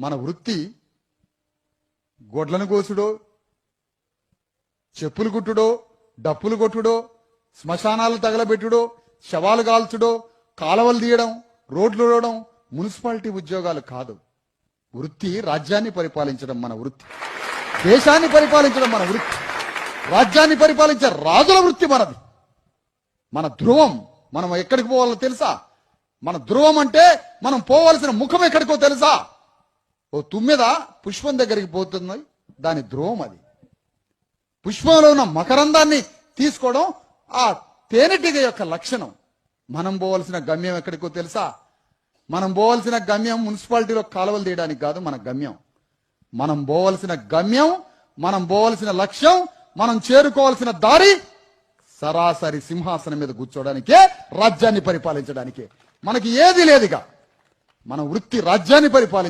మన వృత్తి గొడ్లను కోసుడో చెప్పులు కుట్టుడో డప్పులు కొట్టుడో శ్మశానాలు తగలబెట్టుడో శవాలు కాల్చుడో కాలవలు తీయడం రోడ్లు రోడడం మున్సిపాలిటీ ఉద్యోగాలు కాదు. వృత్తి రాజ్యాన్ని పరిపాలించడం మన వృత్తి. దేశాన్ని పరిపాలించడం మన వృత్తి. రాజ్యాన్ని పరిపాలించే రాజుల వృత్తి మనది. మన ధ్రువం మనం ఎక్కడికి పోవాలో తెలుసా? మన ధ్రువం అంటే మనం పోవలసిన ముఖం ఎక్కడికో తెలుసా? ఓ తుమ్మెద పుష్పం దగ్గరికి పోతుంది దాని ద్రోవం అది. పుష్పంలో ఉన్న మకరందాన్ని తీసుకోవడం ఆ తేనెటీగ యొక్క లక్షణం. మనం పోవలసిన గమ్యం ఎక్కడికో తెలుసా? మనం పోవలసిన గమ్యం మున్సిపాలిటీలో కాలువలు తీయడానికి కాదు మన గమ్యం. మనం పోవలసిన గమ్యం మనం పోవలసిన లక్ష్యం మనం చేరుకోవాల్సిన దారి సరాసరి సింహాసనం మీద కూర్చోడానికే రాజ్యాన్ని పరిపాలించడానికే. మనకి ఏది లేదుగా. మన వృత్తి రాజ్యాన్ని పరిపాలించ